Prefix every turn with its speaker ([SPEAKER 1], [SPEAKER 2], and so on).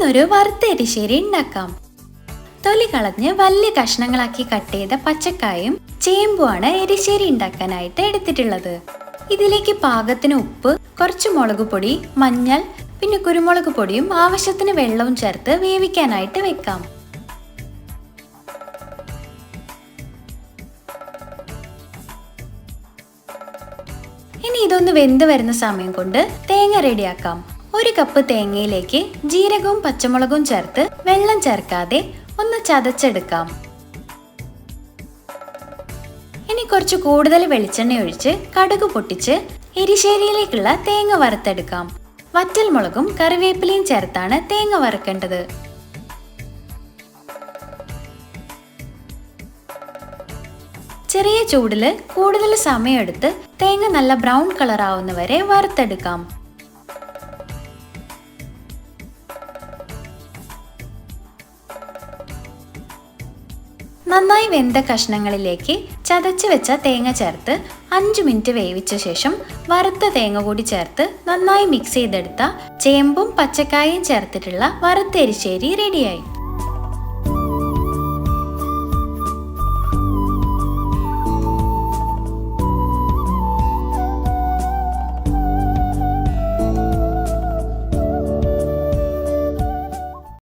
[SPEAKER 1] ഇന്നൊരു വറുത്ത എരിശ്ശേരി ഉണ്ടാക്കാം തൊലി കളഞ്ഞ് വലിയ കഷ്ണങ്ങളാക്കി കട്ട് ചെയ്ത പച്ചക്കായും ചേമ്പുമാണ് എരിശ്ശേരി ഉണ്ടാക്കാനായിട്ട് എടുത്തിട്ടുള്ളത്. ഇതിലേക്ക് പാകത്തിന് ഉപ്പ് കുറച്ച് മുളക് പൊടി മഞ്ഞൾ പിന്നെ കുരുമുളക് പൊടിയും ആവശ്യത്തിന് വെള്ളവും ചേർത്ത് വേവിക്കാനായിട്ട് വെക്കാം. ഇനി ഇതൊന്ന് വെന്ത് വരുന്ന സമയം കൊണ്ട് തേങ്ങ റെഡിയാക്കാം ഒരു കപ്പ് തേങ്ങയിലേക്ക് ജീരകവും പച്ചമുളകും ചേർത്ത് വെള്ളം ചേർക്കാതെ ഒന്ന് ചതച്ചെടുക്കാം. ഇനി കുറച്ച് കൂടുതൽ വെളിച്ചെണ്ണ ഒഴിച്ച് കടുക് പൊട്ടിച്ച് എരിശ്ശേരിയിലേക്കുള്ള തേങ്ങ വറുത്തെടുക്കാം. വറ്റൽമുളകും കറിവേപ്പിലയും ചേർത്താണ് തേങ്ങ വറുക്കേണ്ടത്. ചെറിയ ചൂടിൽ കൂടുതൽ സമയമെടുത്ത് തേങ്ങ നല്ല ബ്രൗൺ കളർ ആവുന്നവരെ വറുത്തെടുക്കാം. നന്നായി വെന്ത കഷ്ണങ്ങളിലേക്ക് ചതച്ച് വെച്ച തേങ്ങ ചേർത്ത് അഞ്ച് മിനിറ്റ് വേവിച്ച ശേഷം വറുത്ത തേങ്ങ കൂടി ചേർത്ത് നന്നായി മിക്സ് ചെയ്തെടുത്ത ചേമ്പും പച്ചക്കായും ചേർത്തിട്ടുള്ള വറുത്ത എരിശ്ശേരി റെഡിയായി